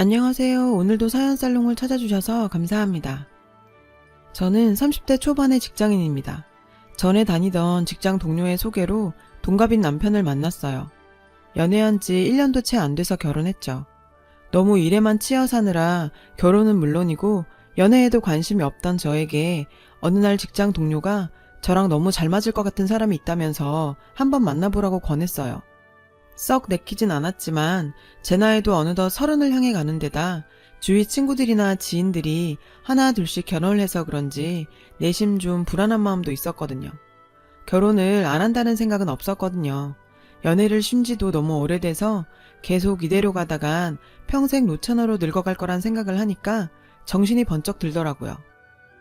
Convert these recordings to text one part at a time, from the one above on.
안녕하세요. 오늘도 사연살롱을 찾아주셔서 감사합니다. 저는 30대 초반의 직장인입니다. 전에 다니던 직장 동료의 소개로 동갑인 남편을 만났어요. 연애한 지 1년도 채 안 돼서 결혼했죠. 너무 일에만 치여 사느라 결혼은 물론이고 연애에도 관심이 없던 저에게 어느 날 직장 동료가 저랑 너무 잘 맞을 것 같은 사람이 있다면서 한번 만나보라고 권했어요. 썩 내키진 않았지만 제 나이도 어느덧 서른을 향해 가는 데다 주위 친구들이나 지인들이 하나 둘씩 결혼을 해서 그런지 내심 좀 불안한 마음도 있었거든요. 결혼을 안 한다는 생각은 없었거든요. 연애를 쉰 지도 너무 오래돼서 계속 이대로 가다간 평생 노처녀로 늙어갈 거란 생각을 하니까 정신이 번쩍 들더라고요.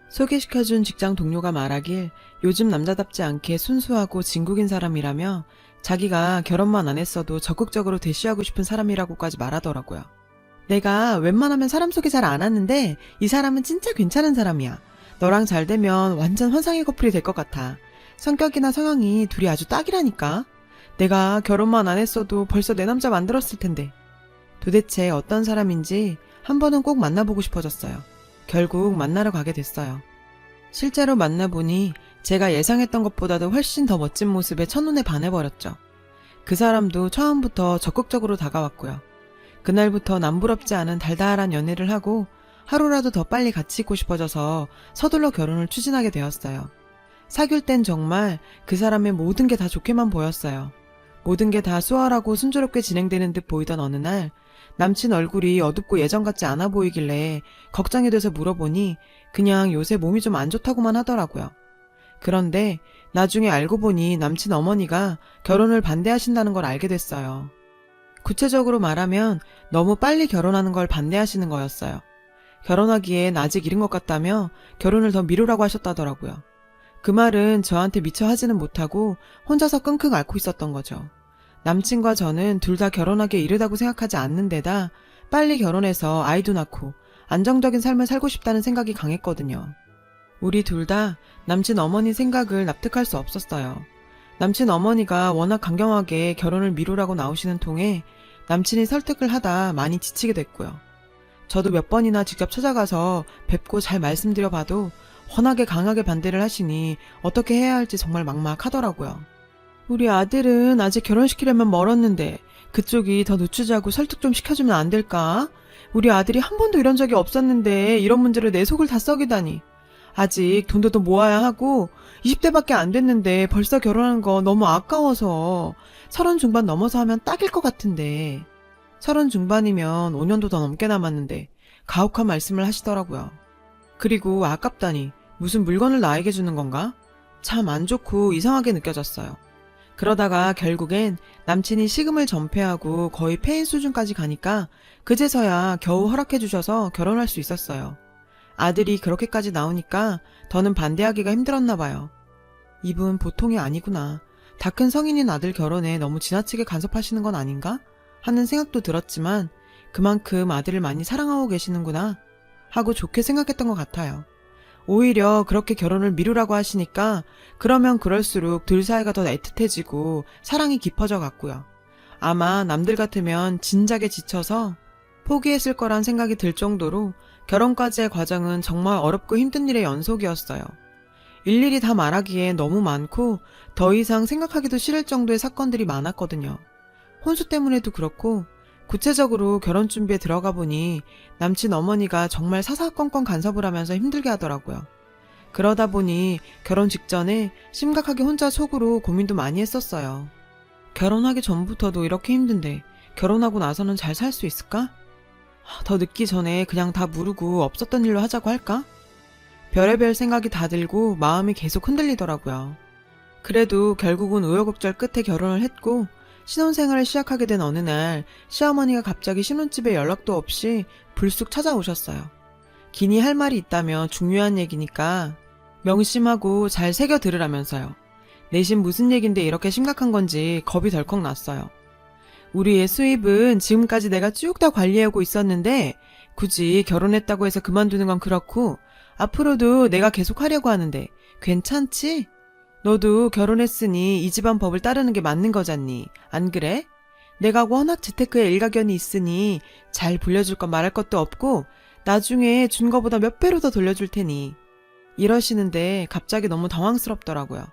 소개시켜준 직장 동료가 말하길 요즘 남자답지 않게 순수하고 진국인 사람이라며 자기가 결혼만 안 했어도 적극적으로 대시하고 싶은 사람이라고까지 말하더라고요. 내가 웬만하면 사람 소개 잘 안 하는데 이 사람은 진짜 괜찮은 사람이야. 너랑 잘 되면 완전 환상의 커플이 될 것 같아. 성격이나 성향이 둘이 아주 딱이라니까. 내가 결혼만 안 했어도 벌써 내 남자 만들었을 텐데. 도대체 어떤 사람인지 한 번은 꼭 만나보고 싶어졌어요. 결국 만나러 가게 됐어요. 실제로 만나보니 제가 예상했던 것보다도 훨씬 더 멋진 모습에 첫눈에 반해버렸죠. 그 사람도 처음부터 적극적으로 다가왔고요. 그날부터 남부럽지 않은 달달한 연애를 하고 하루라도 더 빨리 같이 있고 싶어져서 서둘러 결혼을 추진하게 되었어요. 사귈 땐 정말 그 사람의 모든 게 다 좋게만 보였어요. 모든 게 다 수월하고 순조롭게 진행되는 듯 보이던 어느 날 남친 얼굴이 어둡고 예전 같지 않아 보이길래 걱정이 돼서 물어보니 그냥 요새 몸이 좀 안 좋다고만 하더라고요. 그런데 나중에 알고 보니 남친 어머니가 결혼을 반대하신다는 걸 알게 됐어요. 구체적으로 말하면 너무 빨리 결혼하는 걸 반대하시는 거였어요. 결혼하기엔 아직 이른 것 같다며 결혼을 더 미루라고 하셨다더라고요. 그 말은 저한테 미처 하지는 못하고 혼자서 끙끙 앓고 있었던 거죠. 남친과 저는 둘 다 결혼하기에 이르다고 생각하지 않는 데다 빨리 결혼해서 아이도 낳고 안정적인 삶을 살고 싶다는 생각이 강했거든요. 우리 둘 다 남친 어머니 생각을 납득할 수 없었어요. 남친 어머니가 워낙 강경하게 결혼을 미루라고 나오시는 통에 남친이 설득을 하다 많이 지치게 됐고요. 저도 몇 번이나 직접 찾아가서 뵙고 잘 말씀드려 봐도 워낙에 강하게 반대를 하시니 어떻게 해야 할지 정말 막막하더라고요. 우리 아들은 아직 결혼시키려면 멀었는데 그쪽이 더 늦추자고 설득 좀 시켜주면 안 될까? 우리 아들이 한 번도 이런 적이 없었는데 이런 문제를 내 속을 다 썩이다니. 아직 돈도 더 모아야 하고 20대밖에 안 됐는데 벌써 결혼한 거 너무 아까워서 서른 중반 넘어서 하면 딱일 것 같은데 서른 중반이면 5년도 더 넘게 남았는데 가혹한 말씀을 하시더라고요. 그리고 아깝다니 무슨 물건을 나에게 주는 건가? 참 안 좋고 이상하게 느껴졌어요. 그러다가 결국엔 남친이 식음을 전폐하고 거의 폐인 수준까지 가니까 그제서야 겨우 허락해 주셔서 결혼할 수 있었어요. 아들이 그렇게까지 나오니까 더는 반대하기가 힘들었나 봐요. 이분 보통이 아니구나. 다 큰 성인인 아들 결혼에 너무 지나치게 간섭하시는 건 아닌가? 하는 생각도 들었지만 그만큼 아들을 많이 사랑하고 계시는구나 하고 좋게 생각했던 것 같아요. 오히려 그렇게 결혼을 미루라고 하시니까 그러면 그럴수록 둘 사이가 더 애틋해지고 사랑이 깊어져 갔고요. 아마 남들 같으면 진작에 지쳐서 포기했을 거란 생각이 들 정도로 결혼까지의 과정은 정말 어렵고 힘든 일의 연속이었어요. 일일이 다 말하기에 너무 많고 더 이상 생각하기도 싫을 정도의 사건들이 많았거든요. 혼수 때문에도 그렇고 구체적으로 결혼 준비에 들어가 보니 남친 어머니가 정말 사사건건 간섭을 하면서 힘들게 하더라고요. 그러다 보니 결혼 직전에 심각하게 혼자 속으로 고민도 많이 했었어요. 결혼하기 전부터도 이렇게 힘든데 결혼하고 나서는 잘 살 수 있을까? 더 늦기 전에 그냥 다 무르고 없었던 일로 하자고 할까? 별의별 생각이 다 들고 마음이 계속 흔들리더라고요. 그래도 결국은 우여곡절 끝에 결혼을 했고 신혼생활을 시작하게 된 어느 날 시어머니가 갑자기 신혼집에 연락도 없이 불쑥 찾아오셨어요. 기니 할 말이 있다며 중요한 얘기니까 명심하고 잘 새겨 들으라면서요. 내심 무슨 얘긴데 이렇게 심각한 건지 겁이 덜컥 났어요. 우리의 수입은 지금까지 내가 쭉 다 관리하고 있었는데 굳이 결혼했다고 해서 그만두는 건 그렇고 앞으로도 내가 계속 하려고 하는데 괜찮지? 너도 결혼했으니 이 집안 법을 따르는 게 맞는 거잖니. 안 그래? 내가 워낙 재테크에 일가견이 있으니 잘 불려줄 건 말할 것도 없고 나중에 준 거보다 몇 배로 더 돌려줄 테니 이러시는데 갑자기 너무 당황스럽더라고요.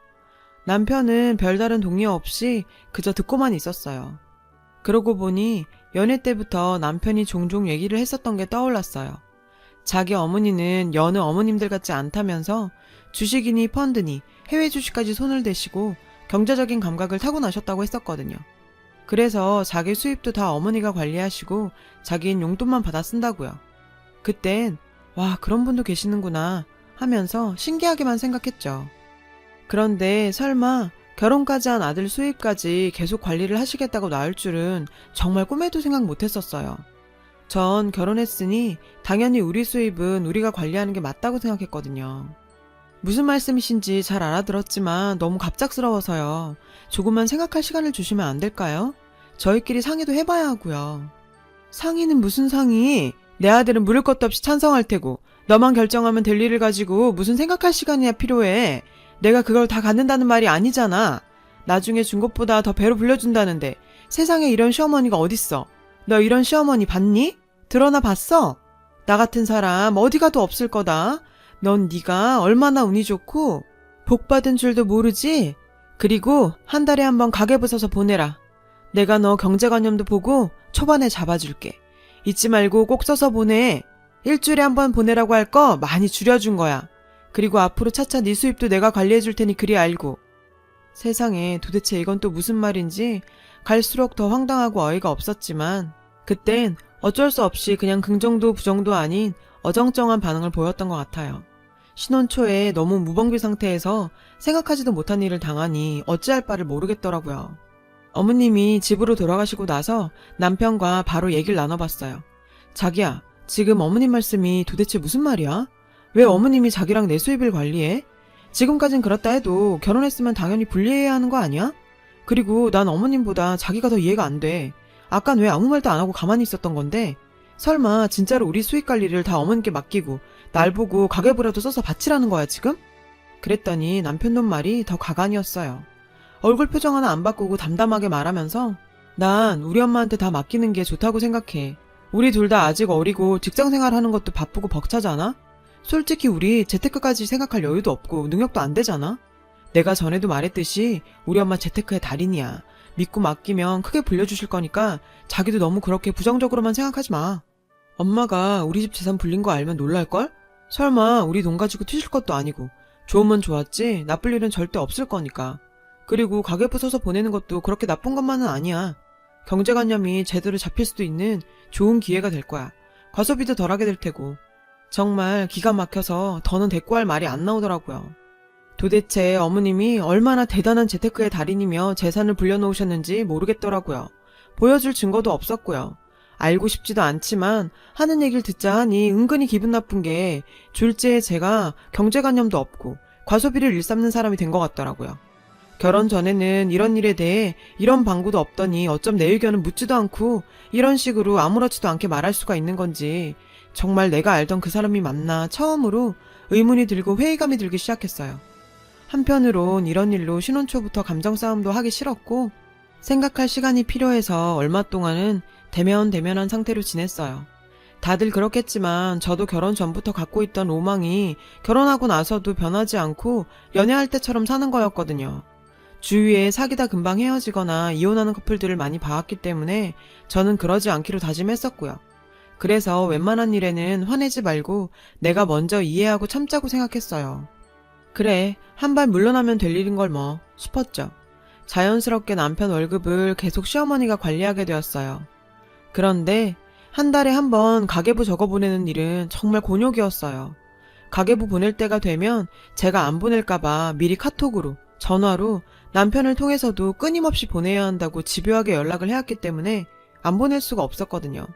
남편은 별다른 동의 없이 그저 듣고만 있었어요. 그러고 보니 연애 때부터 남편이 종종 얘기를 했었던 게 떠올랐어요. 자기 어머니는 여느 어머님들 같지 않다면서 주식이니 펀드니 해외 주식까지 손을 대시고 경제적인 감각을 타고나셨다고 했었거든요. 그래서 자기 수입도 다 어머니가 관리하시고 자기는 용돈만 받아 쓴다고요. 그땐 와 그런 분도 계시는구나 하면서 신기하게만 생각했죠. 그런데 설마 결혼까지 한 아들 수입까지 계속 관리를 하시겠다고 나올 줄은 정말 꿈에도 생각 못 했었어요. 전 결혼했으니 당연히 우리 수입은 우리가 관리하는 게 맞다고 생각했거든요. 무슨 말씀이신지 잘 알아들었지만 너무 갑작스러워서요. 조금만 생각할 시간을 주시면 안 될까요? 저희끼리 상의도 해봐야 하고요. 상의는 무슨 상의? 내 아들은 물을 것도 없이 찬성할 테고 너만 결정하면 될 일을 가지고 무슨 생각할 시간이야 필요해. 내가 그걸 다 갖는다는 말이 아니잖아. 나중에 준 것보다 더 배로 불려준다는데 세상에 이런 시어머니가 어딨어. 너 이런 시어머니 봤니? 드러나 봤어? 나 같은 사람 어디 가도 없을 거다. 넌 네가 얼마나 운이 좋고 복 받은 줄도 모르지? 그리고 한 달에 한 번 가계부 서서 보내라. 내가 너 경제관념도 보고 초반에 잡아줄게. 잊지 말고 꼭 써서 보내. 일주일에 한 번 보내라고 할 거 많이 줄여준 거야. 그리고 앞으로 차차 네 수입도 내가 관리해 줄 테니 그리 알고. 세상에 도대체 이건 또 무슨 말인지 갈수록 더 황당하고 어이가 없었지만 그땐 어쩔 수 없이 그냥 긍정도 부정도 아닌 어정쩡한 반응을 보였던 것 같아요. 신혼 초에 너무 무방비 상태에서 생각하지도 못한 일을 당하니 어찌할 바를 모르겠더라고요. 어머님이 집으로 돌아가시고 나서 남편과 바로 얘기를 나눠봤어요. 자기야, 지금 어머님 말씀이 도대체 무슨 말이야? 왜 어머님이 자기랑 내 수입을 관리해? 지금까진 그렇다 해도 결혼했으면 당연히 분리해야 하는 거 아니야? 그리고 난 어머님보다 자기가 더 이해가 안 돼. 아깐 왜 아무 말도 안 하고 가만히 있었던 건데? 설마 진짜로 우리 수익 관리를 다 어머님께 맡기고 날 보고 가계부라도 써서 바치라는 거야 지금? 그랬더니 남편 놈 말이 더 가관이었어요. 얼굴 표정 하나 안 바꾸고 담담하게 말하면서 난 우리 엄마한테 다 맡기는 게 좋다고 생각해. 우리 둘 다 아직 어리고 직장 생활하는 것도 바쁘고 벅차잖아? 솔직히 우리 재테크까지 생각할 여유도 없고 능력도 안 되잖아? 내가 전에도 말했듯이 우리 엄마 재테크의 달인이야. 믿고 맡기면 크게 불려주실 거니까 자기도 너무 그렇게 부정적으로만 생각하지 마. 엄마가 우리 집 재산 불린 거 알면 놀랄걸? 설마 우리 돈 가지고 튀실 것도 아니고 좋으면 좋았지 나쁠 일은 절대 없을 거니까. 그리고 가계부 써서 보내는 것도 그렇게 나쁜 것만은 아니야. 경제관념이 제대로 잡힐 수도 있는 좋은 기회가 될 거야. 과소비도 덜하게 될 테고. 정말 기가 막혀서 더는 대꾸할 말이 안 나오더라고요. 도대체 어머님이 얼마나 대단한 재테크의 달인이며 재산을 불려놓으셨는지 모르겠더라고요. 보여줄 증거도 없었고요. 알고 싶지도 않지만 하는 얘기를 듣자 하니 은근히 기분 나쁜 게 졸지에 제가 경제관념도 없고 과소비를 일삼는 사람이 된 것 같더라고요. 결혼 전에는 이런 일에 대해 이런 방구도 없더니 어쩜 내 의견은 묻지도 않고 이런 식으로 아무렇지도 않게 말할 수가 있는 건지 정말 내가 알던 그 사람이 맞나 처음으로 의문이 들고 회의감이 들기 시작했어요. 한편으론 이런 일로 신혼 초부터 감정 싸움도 하기 싫었고 생각할 시간이 필요해서 얼마 동안은 대면 대면한 상태로 지냈어요. 다들 그렇겠지만 저도 결혼 전부터 갖고 있던 로망이 결혼하고 나서도 변하지 않고 연애할 때처럼 사는 거였거든요. 주위에 사귀다 금방 헤어지거나 이혼하는 커플들을 많이 봐왔기 때문에 저는 그러지 않기로 다짐했었고요. 그래서 웬만한 일에는 화내지 말고 내가 먼저 이해하고 참자고 생각했어요. 그래, 한 발 물러나면 될 일인 걸 뭐, 싶었죠. 자연스럽게 남편 월급을 계속 시어머니가 관리하게 되었어요. 그런데 한 달에 한 번 가계부 적어 보내는 일은 정말 곤욕이었어요. 가계부 보낼 때가 되면 제가 안 보낼까봐 미리 카톡으로, 전화로 남편을 통해서도 끊임없이 보내야 한다고 집요하게 연락을 해왔기 때문에 안 보낼 수가 없었거든요.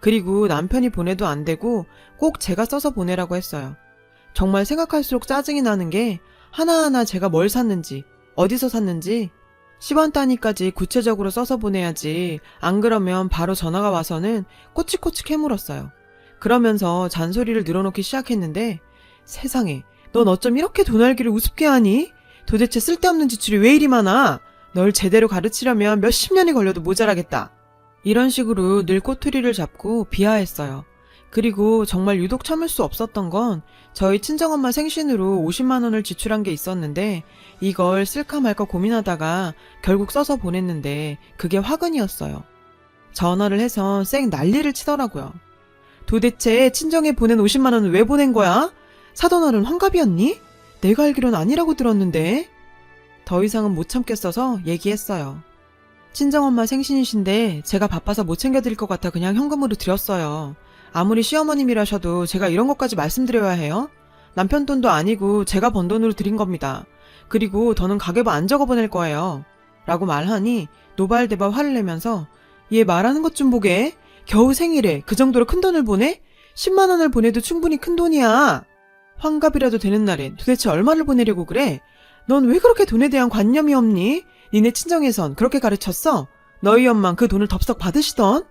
그리고 남편이 보내도 안 되고 꼭 제가 써서 보내라고 했어요. 정말 생각할수록 짜증이 나는 게 하나하나 제가 뭘 샀는지, 어디서 샀는지, 10원 단위까지 구체적으로 써서 보내야지. 안 그러면 바로 전화가 와서는 꼬치꼬치 캐물었어요. 그러면서 잔소리를 늘어놓기 시작했는데 세상에, 넌 어쩜 이렇게 돈 알기를 우습게 하니? 도대체 쓸데없는 지출이 왜 이리 많아? 널 제대로 가르치려면 몇십 년이 걸려도 모자라겠다. 이런 식으로 늘 꼬투리를 잡고 비하했어요. 그리고 정말 유독 참을 수 없었던 건 저희 친정엄마 생신으로 50만 원을 지출한 게 있었는데 이걸 쓸까 말까 고민하다가 결국 써서 보냈는데 그게 화근이었어요. 전화를 해서 쌩 난리를 치더라고요. 도대체 친정에 보낸 50만 원은 왜 보낸 거야? 사돈 어른 환갑이었니? 내가 알기론 아니라고 들었는데. 더 이상은 못 참겠어서 얘기했어요. 친정엄마 생신이신데 제가 바빠서 못 챙겨드릴 것 같아 그냥 현금으로 드렸어요. 아무리 시어머님이라셔도 제가 이런 것까지 말씀드려야 해요? 남편 돈도 아니고 제가 번 돈으로 드린 겁니다. 그리고 더는 가계부 안 적어 보낼 거예요. 라고 말하니 노발대발 화를 내면서 얘 말하는 것 좀 보게. 겨우 생일에 그 정도로 큰 돈을 보내? 10만 원을 보내도 충분히 큰 돈이야. 환갑이라도 되는 날에 도대체 얼마를 보내려고 그래? 넌 왜 그렇게 돈에 대한 관념이 없니? 니네 친정에선 그렇게 가르쳤어? 너희 엄만 그 돈을 덥석 받으시던?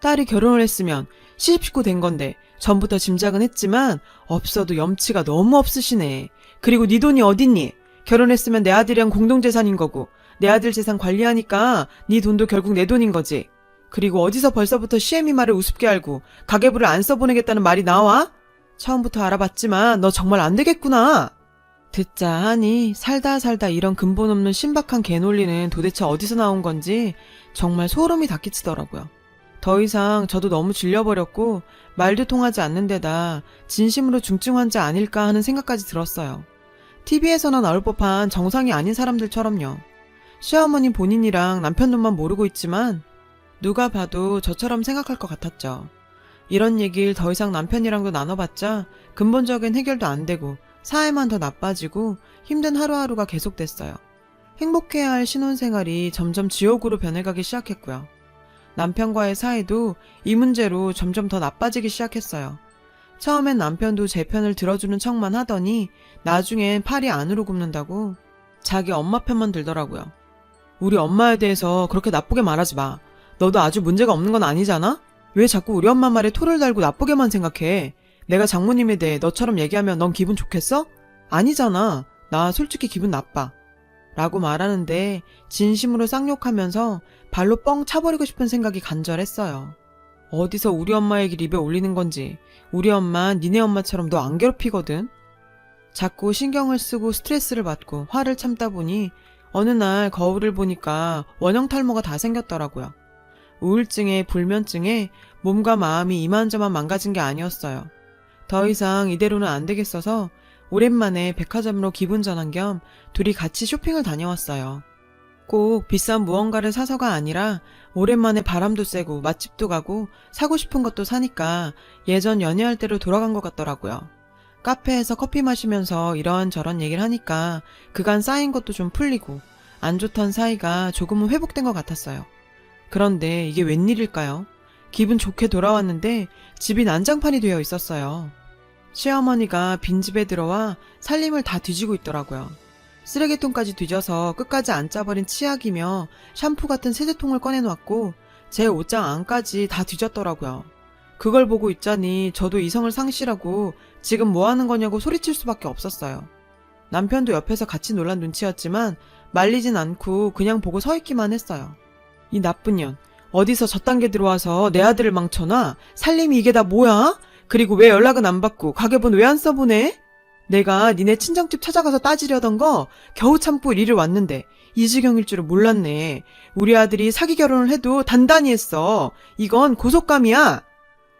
딸이 결혼을 했으면 시집식구 된 건데 전부터 짐작은 했지만 없어도 염치가 너무 없으시네. 그리고 네 돈이 어딨니? 결혼했으면 내 아들이랑 공동재산인 거고 내 아들 재산 관리하니까 네 돈도 결국 내 돈인 거지. 그리고 어디서 벌써부터 시애미 말을 우습게 알고 가계부를 안 써보내겠다는 말이 나와? 처음부터 알아봤지만 너 정말 안 되겠구나. 듣자 하니 살다 살다 이런 근본 없는 신박한 개논리는 도대체 어디서 나온 건지 정말 소름이 닫히치더라고요. 더 이상 저도 너무 질려버렸고 말도 통하지 않는 데다 진심으로 중증 환자 아닐까 하는 생각까지 들었어요. TV에서나 나올 법한 정상이 아닌 사람들처럼요. 시어머니 본인이랑 남편 눈만 모르고 있지만 누가 봐도 저처럼 생각할 것 같았죠. 이런 얘기를 더 이상 남편이랑도 나눠봤자 근본적인 해결도 안 되고 사회만 더 나빠지고 힘든 하루하루가 계속됐어요. 행복해야 할 신혼생활이 점점 지옥으로 변해가기 시작했고요. 남편과의 사이도 이 문제로 점점 더 나빠지기 시작했어요. 처음엔 남편도 제 편을 들어주는 척만 하더니 나중엔 팔이 안으로 굽는다고 자기 엄마 편만 들더라고요. 우리 엄마에 대해서 그렇게 나쁘게 말하지 마. 너도 아주 문제가 없는 건 아니잖아? 왜 자꾸 우리 엄마 말에 토를 달고 나쁘게만 생각해? 내가 장모님에 대해 너처럼 얘기하면 넌 기분 좋겠어? 아니잖아. 나 솔직히 기분 나빠. 라고 말하는데 진심으로 쌍욕하면서 발로 뻥 차버리고 싶은 생각이 간절했어요. 어디서 우리 엄마 얘기 입에 올리는 건지 우리 엄마 니네 엄마처럼 너 안 괴롭히거든. 자꾸 신경을 쓰고 스트레스를 받고 화를 참다 보니 어느 날 거울을 보니까 원형 탈모가 다 생겼더라고요. 우울증에 불면증에 몸과 마음이 이만저만 망가진 게 아니었어요. 더 이상 이대로는 안 되겠어서 오랜만에 백화점으로 기분 전환 겸 둘이 같이 쇼핑을 다녀왔어요. 꼭 비싼 무언가를 사서가 아니라 오랜만에 바람도 쐬고 맛집도 가고 사고 싶은 것도 사니까 예전 연애할 때로 돌아간 것 같더라고요. 카페에서 커피 마시면서 이런저런 얘기를 하니까 그간 쌓인 것도 좀 풀리고 안 좋던 사이가 조금은 회복된 것 같았어요. 그런데 이게 웬일일까요? 기분 좋게 돌아왔는데 집이 난장판이 되어 있었어요. 시어머니가 빈집에 들어와 살림을 다 뒤지고 있더라고요. 쓰레기통까지 뒤져서 끝까지 안 짜버린 치약이며 샴푸 같은 세제통을 꺼내놓았고 제 옷장 안까지 다 뒤졌더라고요. 그걸 보고 있자니 저도 이성을 상실하고 지금 뭐 하는 거냐고 소리칠 수밖에 없었어요. 남편도 옆에서 같이 놀란 눈치였지만 말리진 않고 그냥 보고 서 있기만 했어요. 이 나쁜 년 어디서 저딴 게 들어와서 내 아들을 망쳐놔? 살림이 이게 다 뭐야? 그리고 왜 연락은 안 받고 가계본 왜안 써보내? 내가 니네 친정집 찾아가서 따지려던 거 겨우 참고 이리를 왔는데 이 지경일 줄은 몰랐네. 우리 아들이 사기 결혼을 해도 단단히 했어. 이건 고속감이야.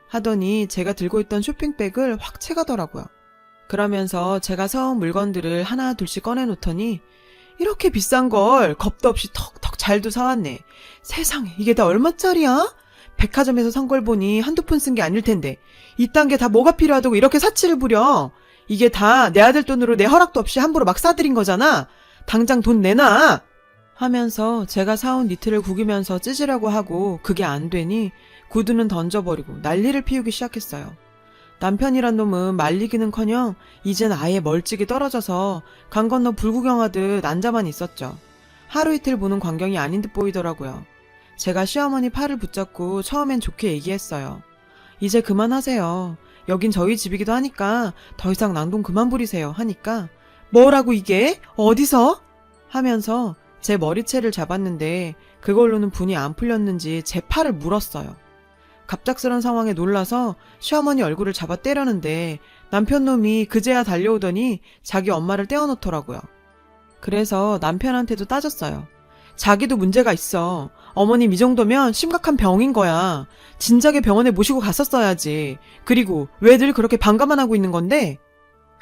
하더니 제가 들고 있던 쇼핑백을 확 채가더라고요. 그러면서 제가 사온 물건들을 하나 둘씩 꺼내놓더니 이렇게 비싼 걸 겁도 없이 턱턱 잘도 사왔네. 세상에 이게 다 얼마짜리야? 백화점에서 산 걸 보니 한두 푼 쓴 게 아닐 텐데 이딴 게 다 뭐가 필요하다고 이렇게 사치를 부려. 이게 다 내 아들 돈으로 내 허락도 없이 함부로 막 사들인 거잖아. 당장 돈 내놔. 하면서 제가 사온 니트를 구기면서 찢으려고 하고 그게 안 되니 구두는 던져버리고 난리를 피우기 시작했어요. 남편이란 놈은 말리기는커녕 이젠 아예 멀찍이 떨어져서 강 건너 불구경하듯 앉아만 있었죠. 하루 이틀 보는 광경이 아닌 듯 보이더라고요. 제가 시어머니 팔을 붙잡고 처음엔 좋게 얘기했어요. 이제 그만하세요. 여긴 저희 집이기도 하니까 더 이상 낭동 그만 부리세요 하니까 뭐라고 이게? 어디서? 하면서 제 머리채를 잡았는데 그걸로는 분이 안 풀렸는지 제 팔을 물었어요. 갑작스런 상황에 놀라서 시어머니 얼굴을 잡아 때렸는데 남편 놈이 그제야 달려오더니 자기 엄마를 떼어놓더라고요. 그래서 남편한테도 따졌어요. 자기도 문제가 있어. 어머님 이 정도면 심각한 병인 거야. 진작에 병원에 모시고 갔었어야지. 그리고 왜 늘 그렇게 반가만 하고 있는 건데?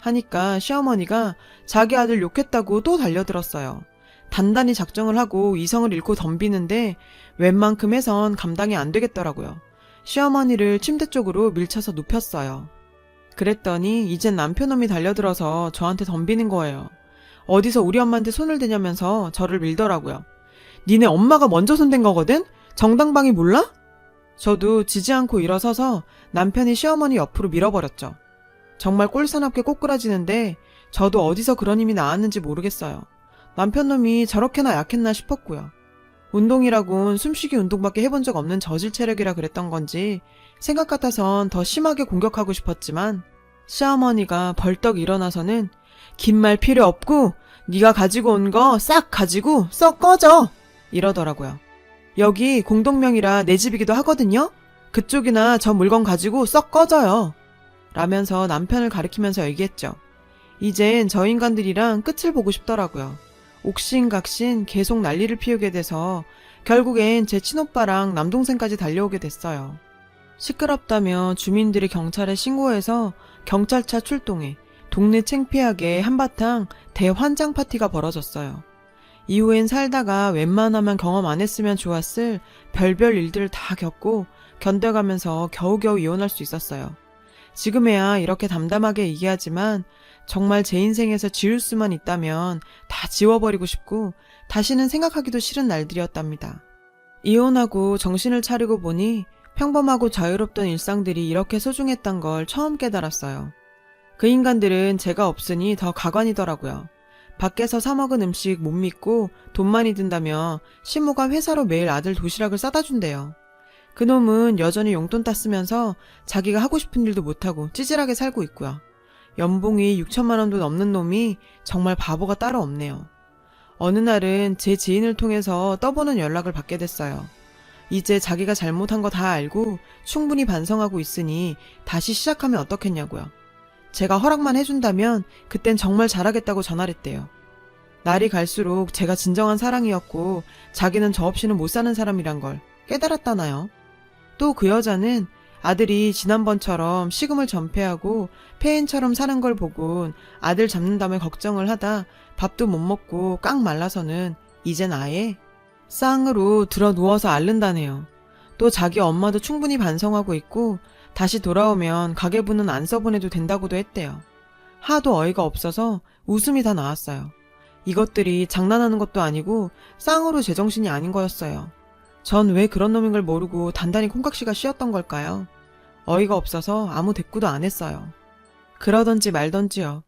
하니까 시어머니가 자기 아들 욕했다고 또 달려들었어요. 단단히 작정을 하고 이성을 잃고 덤비는데 웬만큼 해선 감당이 안 되겠더라고요. 시어머니를 침대 쪽으로 밀쳐서 눕혔어요. 그랬더니 이젠 남편놈이 달려들어서 저한테 덤비는 거예요. 어디서 우리 엄마한테 손을 대냐면서 저를 밀더라고요. 니네 엄마가 먼저 손댄 거거든? 정당방위 몰라? 저도 지지 않고 일어서서 남편이 시어머니 옆으로 밀어버렸죠. 정말 꼴사납게 꼬꾸라지는데 저도 어디서 그런 힘이 나왔는지 모르겠어요. 남편놈이 저렇게나 약했나 싶었고요. 운동이라곤 숨쉬기 운동밖에 해본 적 없는 저질 체력이라 그랬던 건지 생각 같아선 더 심하게 공격하고 싶었지만 시어머니가 벌떡 일어나서는 긴 말 필요 없고 네가 가지고 온 거 싹 가지고 썩 꺼져 이러더라고요. 여기 공동명이라 내 집이기도 하거든요. 그쪽이나 저 물건 가지고 썩 꺼져요. 라면서 남편을 가리키면서 얘기했죠. 이젠 저 인간들이랑 끝을 보고 싶더라고요. 옥신각신 계속 난리를 피우게 돼서 결국엔 제 친오빠랑 남동생까지 달려오게 됐어요. 시끄럽다며 주민들이 경찰에 신고해서 경찰차 출동해 동네 창피하게 한바탕 대환장 파티가 벌어졌어요. 이후엔 살다가 웬만하면 경험 안 했으면 좋았을 별별 일들을 다 겪고 견뎌가면서 겨우겨우 이혼할 수 있었어요. 지금에야 이렇게 담담하게 얘기하지만 정말 제 인생에서 지울 수만 있다면 다 지워버리고 싶고 다시는 생각하기도 싫은 날들이었답니다. 이혼하고 정신을 차리고 보니 평범하고 자유롭던 일상들이 이렇게 소중했던 걸 처음 깨달았어요. 그 인간들은 제가 없으니 더 가관이더라고요. 밖에서 사먹은 음식 못 믿고 돈 많이 든다며 신모가 회사로 매일 아들 도시락을 싸다 준대요. 그놈은 여전히 용돈 따쓰면서 자기가 하고 싶은 일도 못하고 찌질하게 살고 있고요. 연봉이 6천만 원도 넘는 놈이 정말 바보가 따로 없네요. 어느 날은 제 지인을 통해서 떠보는 연락을 받게 됐어요. 이제 자기가 잘못한 거 다 알고 충분히 반성하고 있으니 다시 시작하면 어떻겠냐고요. 제가 허락만 해준다면 그땐 정말 잘하겠다고 전화했대요. 날이 갈수록 제가 진정한 사랑이었고 자기는 저 없이는 못 사는 사람이란 걸 깨달았다나요. 또 그 여자는 아들이 지난번처럼 식음을 전폐하고 폐인처럼 사는 걸 보곤 아들 잡는다며 걱정을 하다 밥도 못 먹고 깡 말라서는 이젠 아예 쌍으로 들어 누워서 앓는다네요. 또 자기 엄마도 충분히 반성하고 있고 다시 돌아오면 가계부는 안 써보내도 된다고도 했대요. 하도 어이가 없어서 웃음이 다 나왔어요. 이것들이 장난하는 것도 아니고 쌍으로 제정신이 아닌 거였어요. 전 왜 그런 놈인 걸 모르고 단단히 콩깍씨가 씌었던 걸까요? 어이가 없어서 아무 대꾸도 안 했어요. 그러던지 말던지요.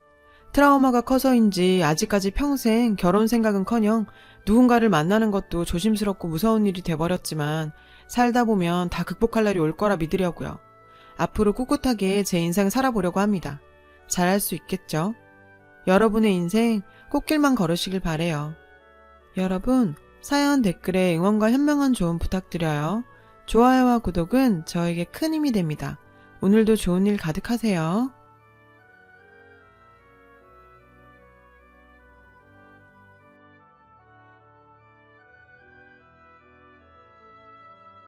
트라우마가 커서인지 아직까지 평생 결혼 생각은 커녕 누군가를 만나는 것도 조심스럽고 무서운 일이 돼버렸지만 살다 보면 다 극복할 날이 올 거라 믿으려고요. 앞으로 꿋꿋하게 제 인생 살아보려고 합니다. 잘할 수 있겠죠? 여러분의 인생 꽃길만 걸으시길 바래요. 여러분, 사연 댓글에 응원과 현명한 조언 부탁드려요. 좋아요와 구독은 저에게 큰 힘이 됩니다. 오늘도 좋은 일 가득하세요.